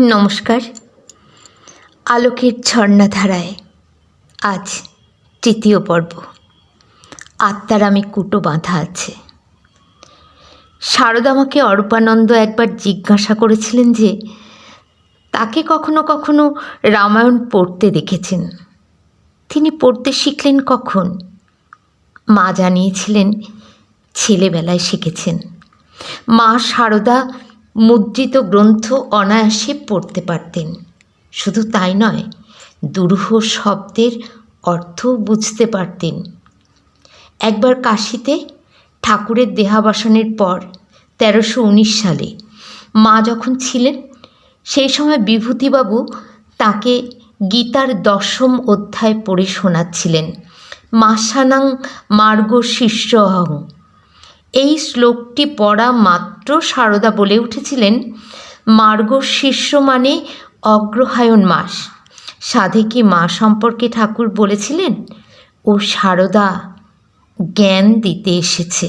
নমস্কার। আলোকের ঝর্ণাধারায় আজ তৃতীয় পর্ব। আত্মার আমি কুটো বাঁধা আছে। শারদামাকে অরূপানন্দ একবার জিজ্ঞাসা করেছিলেন যে, তাকে কখনো কখনো রামায়ণ পড়তে দেখেছেন। তিনি পড়তে শিখলেন কখন? মা জানিয়েছিলেন, ছেলেবেলায় শিখেছেন। মা শারদা মুদ্রিত গ্রন্থ অনায়াসে পড়তে পারতেন। শুধু তাই নয়, দুরূহ শব্দের অর্থও বুঝতে পারতেন। একবার কাশিতে ঠাকুরের দেহাবাসনের পর তেরোশো উনিশ সালে মা যখন ছিলেন, সেই সময় বিভূতিবাবু তাকে গীতার দশম অধ্যায় পড়ে শোনাচ্ছিলেন, মাসানাং মার্গ শিষ্যহং। এই শ্লোকটি পড়া মাত্র সারদা বলে উঠেছিলেন। মার্গ শীর্ষ মানে অগ্রহায়ণ মাস। সাধে কি মা সম্পর্কে ঠাকুর বলেছিলেন? ও সারদা জ্ঞান দিতে এসেছে।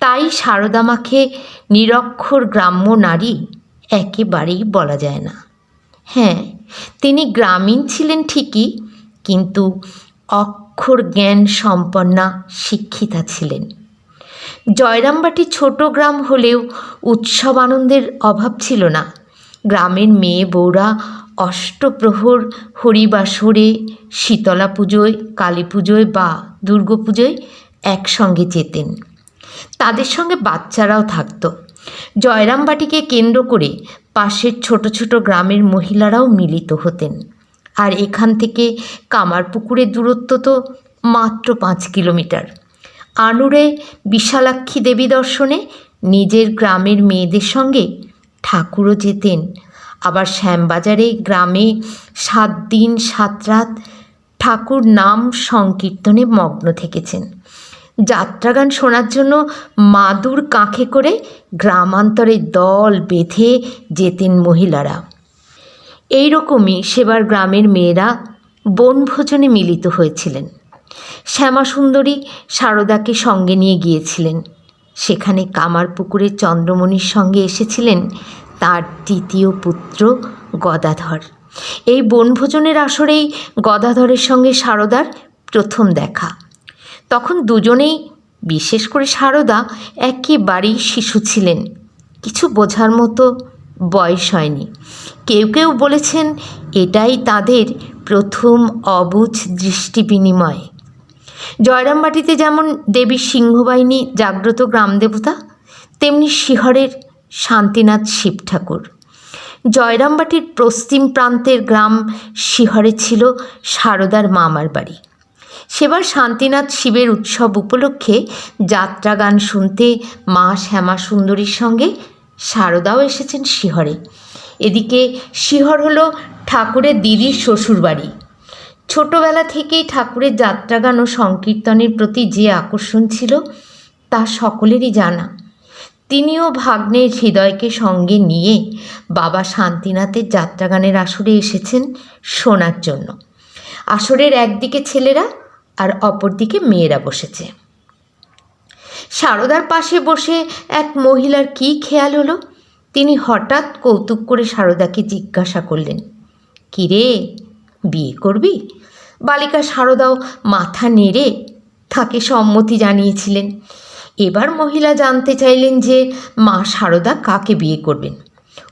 তাই সারদা মাকে নিরক্ষর গ্রাম্য নারী একেবারেই বলা যায় না। হ্যাঁ তিনি গ্রামীণ ছিলেন ঠিকই, কিন্তু অক্ষর জ্ঞান সম্পন্না শিক্ষিতা ছিলেন। জয়রামবাটি ছোট গ্রাম হলেও উৎসব আনন্দের অভাব ছিল না। গ্রামের মেয়ে বউরা অষ্টপ্রহর, হরিবাসরে, শীতলা পুজোয়, কালী পুজোয় বা দুর্গা পুজোয় একসঙ্গে যেতেন। তাদের সঙ্গে বাচ্চারাও থাকতো। জয়রামবাটিকে কেন্দ্র করে পাশের ছোট ছোট গ্রামের মহিলারাও মিলিত হতেন। আর এখান থেকে কামারপুকুরের দূরত্ব তো মাত্র পাঁচ কিলোমিটার। আনুরে বিশালাক্ষী দেবী দর্শনে নিজের গ্রামের মেয়েদের সঙ্গে ঠাকুরও যেতেন। আবার শ্যামবাজারে গ্রামে সাত দিন সাত রাত ঠাকুর নাম সংকীর্তনে মগ্ন থেকেছেন। যাত্রাগান শোনার জন্য মাদুর কাঁখে করে গ্রামান্তরে দল বেঁধে যেতেন মহিলারা। এই রকমই সেবার গ্রামের মেয়েরা বনভোজনে মিলিত হয়েছিলেন। শ্যামাসুন্দরী সারদাকে সঙ্গে নিয়ে গিয়েছিলেন। সেখানে কামারপুকুরের চন্দ্রমণির সঙ্গে এসেছিলেন তার দ্বিতীয় পুত্র গদাধর। এই বনভোজনের আসরেই গদাধরের সঙ্গে সারদার প্রথম দেখা। তখন দুজনেই, বিশেষ করে সারদা, একেবারেই শিশু ছিলেন। কিছু বোঝার মতো বয়স হয়নি। কেউ কেউ বলেছেন, এটাই তাদের প্রথম অবুঝ দৃষ্টি বিনিময়। জয়রামবাটিতে যেমন দেবী সিংহবাহিনী জাগ্রত গ্রামদেবতা তেমনি শিহরের শান্তিনাথ শিব ঠাকুর। জয়রামবাটির পশ্চিম প্রান্তের গ্রাম শিহরে ছিল সারদার মামার বাড়ি। সেবার শান্তিনাথ শিবের উৎসব উপলক্ষে যাত্রা গান শুনতে মা শ্যামা সুন্দরীর সঙ্গে সারদাও এসেছেন শিহরে। এদিকে শিহর হলো ঠাকুরের দিদির শ্বশুরবাড়ি। ছোটবেলা থেকেই ঠাকুরের যাত্রাগান ও সংকীর্তনের প্রতি যে আকর্ষণ ছিল, তা সকলেরই জানা। তিনিও ভাগ্নের হৃদয়কে সঙ্গে নিয়ে বাবা শান্তিনাথের যাত্রাগানের আসরে এসেছেন শোনার জন্য। আসরের একদিকে ছেলেরা আর অপরদিকে মেয়েরা বসেছে। সারদার পাশে বসে এক মহিলার কী খেয়াল হলো? তিনি হঠাৎ কৌতুক করে সারদাকে জিজ্ঞাসা করলেন, কিরে বিয়ে করবি? বালিকা সারদাও মাথা নেড়ে তাকে সম্মতি জানিয়েছিলেন। এবার মহিলা জানতে চাইলেন যে মা সারদা কাকে বিয়ে করবেন।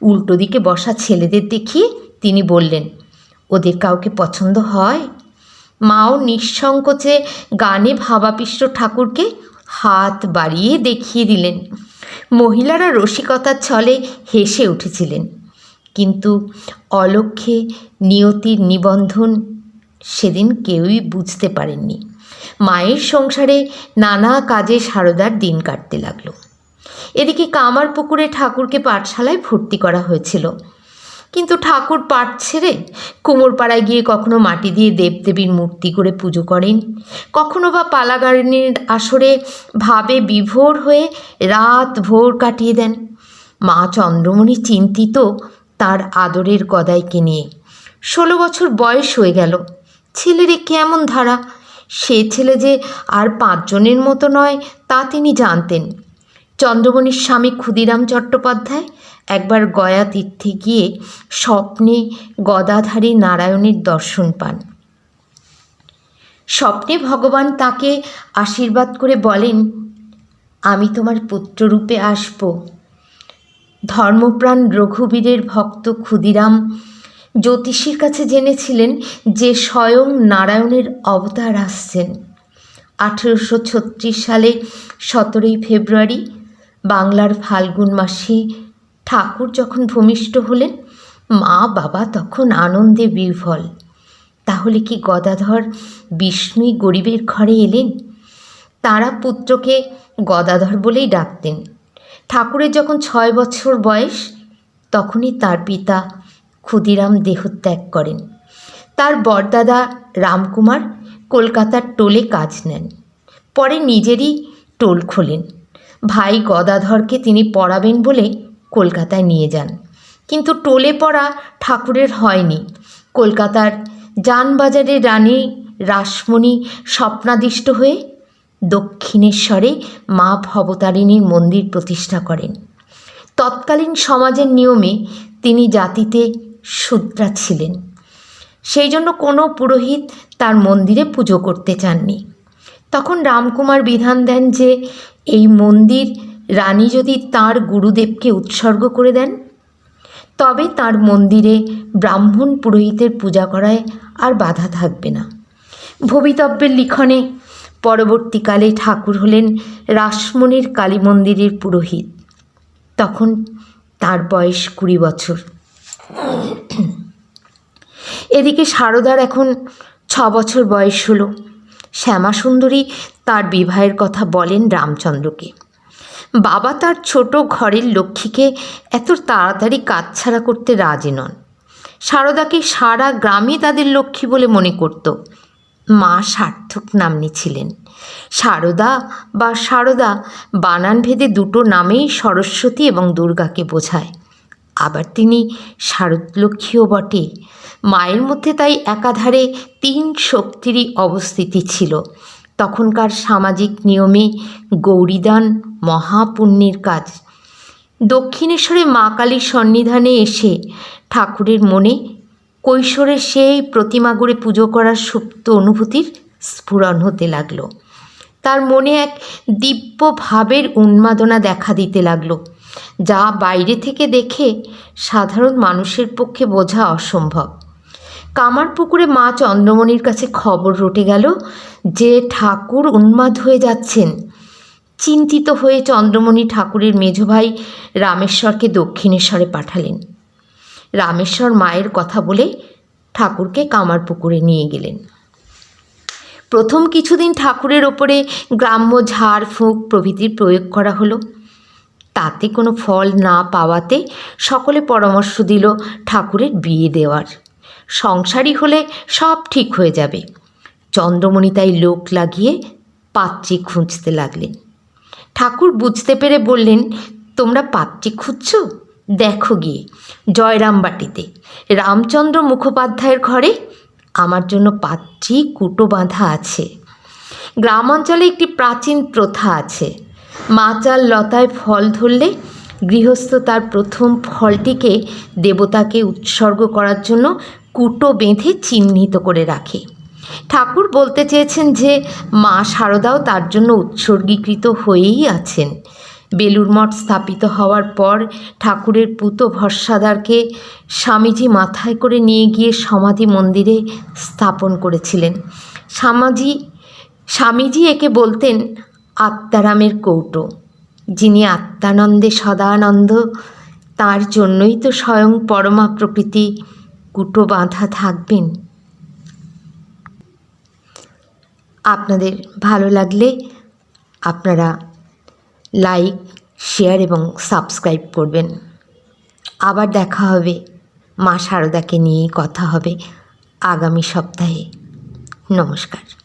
উল্টো দিকে বসা ছেলেদের দেখিয়ে তিনি বললেন, ওদের কাউকে পছন্দ হয়? মাও নিঃসংকোচে গানে ভাবাপিষ্ট ঠাকুরকে হাত বাড়িয়ে দেখিয়ে দিলেন। মহিলারা রসিকতার ছলে হেসে উঠেছিলেন। কিন্তু অলক্ষ্যে নিয়তির নিবন্ধন সেদিন কেউই বুঝতে পারেননি। মায়ের সংসারে নানা কাজে সারদার দিন কাটতে লাগল। এদিকে কামার পুকুরে ঠাকুরকে পাঠশালায় ভর্তি করা হয়েছিল। কিন্তু ঠাকুর পাঠ ছেড়ে কুমোরপাড়ায় গিয়ে কখনো মাটি দিয়ে দেবদেবীর মূর্তি করে পুজো করেন, কখনো বা পালাগারণের আসরে ভাবে বিভোর হয়ে রাত ভোর কাটিয়ে দেন। মা চন্দ্রমণি চিন্তিত তার আদরের গদাইকে নিয়ে। ষোলো বছর বয়স হয়ে গেল। ছেলের কেমন ধারা? সে ছেলে যে আর পাঁচজনের মতো নয় তা তিনি জানতেন। চন্দ্রমণির স্বামী ক্ষুদিরাম চট্টোপাধ্যায় একবার গয়া তীর্থে গিয়ে স্বপ্নে গদাধারী নারায়ণের দর্শন পান। স্বপ্নে ভগবান তাকে আশীর্বাদ করে বলেন, আমি তোমার পুত্ররূপে আসব। ধর্মপ্রাণ রঘুবীরের ভক্ত ক্ষুদিরাম জ্যোতিষীর কাছে জেনেছিলেন যে স্বয়ং নারায়ণের অবতার আসছেন। আঠেরোশো ছত্রিশ সালে সতেরোই ফেব্রুয়ারি বাংলার ফাল্গুন মাসে ঠাকুর যখন ভূমিষ্ঠ হলেন, মা বাবা তখন আনন্দে বিহ্বল তাহলে কি গদাধর বিষ্ণুই গরিবের ঘরে এলেন? তারা পুত্রকে গদাধর বলেই ডাকতেন। ঠাকুরের যখন ছয় বছর বয়স, তখনই তার পিতা ক্ষুদিরাম দেহত্যাগ করেন। তার বরদাদা রামকুমার কলকাতার টোলে কাজ নেন। পরে নিজেরই টোল খোলেন। ভাই গদাধরকে তিনি পড়াবেন বলে কলকাতায় নিয়ে যান। কিন্তু টোলে পড়া ঠাকুরের হয়নি। কলকাতার যানবাজারে রানী রাসমণি স্বপ্নাদিষ্ট হয়ে দক্ষিণেশ্বরে মা ভবতারিণীর মন্দির প্রতিষ্ঠা করেন। তৎকালীন সমাজের নিয়মে তিনি জাতিতে শূদ্রা ছিলেন। সেই জন্য কোনো পুরোহিত তার মন্দিরে পুজো করতে চাননি। তখন রামকুমার বিধান দেন যে, এই মন্দির রানী যদি তার গুরুদেবকে উৎসর্গ করে দেন, তবে তার মন্দিরে ব্রাহ্মণ পুরোহিতের পূজা করায় আর বাধা থাকবে না। ভবিতব্যের লিখনে পরবর্তীকালে ঠাকুর হলেন রাসমণির কালী মন্দিরের পুরোহিত। তখন তার বয়স কুড়ি বছর। এদিকে সারদার এখন ছ বছর বয়স হলো। শ্যামাসুন্দরী তার বিবাহের কথা বলেন রামচন্দ্রকে। বাবা তার ছোট ঘরের লক্ষ্মীকে এত তাড়াতাড়ি কাজছাড়া করতে রাজি নন। সারদাকে সারা গ্রামে তাদের লক্ষ্মী বলে মনে করত। মা সার্থক নামনি ছিলেন। সারদা বা সারদা বানান ভেদে দুটো নামেই সরস্বতী এবং দুর্গাকে বোঝায়। আবার তিনি শারদলক্ষ্মীও বটে। মায়ের মধ্যে তাই একাধারে তিন শক্তিরই অবস্থিতি ছিল। তখনকার সামাজিক নিয়মে গৌরীদান মহাপুণ্যের কাজ। দক্ষিণেশ্বরে মা কালীর সন্নিধানে এসে ঠাকুরের মনে কৈশোরে সেই প্রতিমা গড়ে পুজো করার সুপ্ত অনুভূতির স্ফুরণ হতে লাগল। তার মনে এক দিব্য ভাবের উন্মাদনা দেখা দিতে লাগল, যা বাইরে থেকে দেখে সাধারণ মানুষের পক্ষে বোঝা অসম্ভব। কামারপুকুরে মা চন্দ্রমণির কাছে খবর রটে গেল যে ঠাকুর উন্মাদ হয়ে যাচ্ছেন। চিন্তিত হয়ে চন্দ্রমণি ঠাকুরের মেজ ভাই রামেশ্বরকে দক্ষিণেশ্বরে পাঠালেন। রামেশ্বর মায়ের কথা বলে ঠাকুরকে কামারপুকুরে নিয়ে গেলেন। প্রথম কিছুদিন ঠাকুরের ওপরে গ্রাম্য ঝাড়, ফুঁক প্রভৃতির প্রয়োগ করা হলো। তাতে কোনো ফল না পাওয়াতে সকলে পরামর্শ দিল ঠাকুরের বিয়ে দেওয়ার। সংসারী হলে সব ঠিক হয়ে যাবে। চন্দ্রমণি তাই লোক লাগিয়ে পাত্রী খুঁজতে লাগলেন। ঠাকুর বুঝতে পেরে বললেন, তোমরা পাত্রী খুঁজছো? দেখো গিয়ে জয়রামবাটিতে রামচন্দ্র মুখোপাধ্যায়ের ঘরে আমার জন্য পাত্রী কুটো বাঁধা আছে। গ্রাম অঞ্চলে একটি প্রাচীন প্রথা আছে। মাচাল লতায় ফল ধরলে গৃহস্থ তার প্রথম ফলটিকে দেবতাকে উৎসর্গ করার জন্য কুটো বেঁধে চিহ্নিত করে রাখে। ঠাকুর বলতে চেয়েছেন যে, মা শারদাও তার জন্য উৎসর্গীকৃত হয়েই আছেন। বেলুর মঠ স্থাপিত হওয়ার পর ঠাকুরের পুত ভরসাদারকে স্বামীজি মাথায় করে নিয়ে গিয়ে সমাধি মন্দিরে স্থাপন করেছিলেন। স্বামীজি স্বামীজি একে বলতেন আত্মারামের কৌটো। যিনি আত্মানন্দে সদানন্দ, তার জন্যই তো স্বয়ং পরমা প্রকৃতি কুটো বাঁধা থাকবেন। আপনাদের ভালো লাগলে আপনারা লাইক শেয়ার এবং সাবস্ক্রাইব করবেন। আবার দেখা হবে মা শারদাকে নিয়েই কথা হবে আগামী সপ্তাহে। নমস্কার।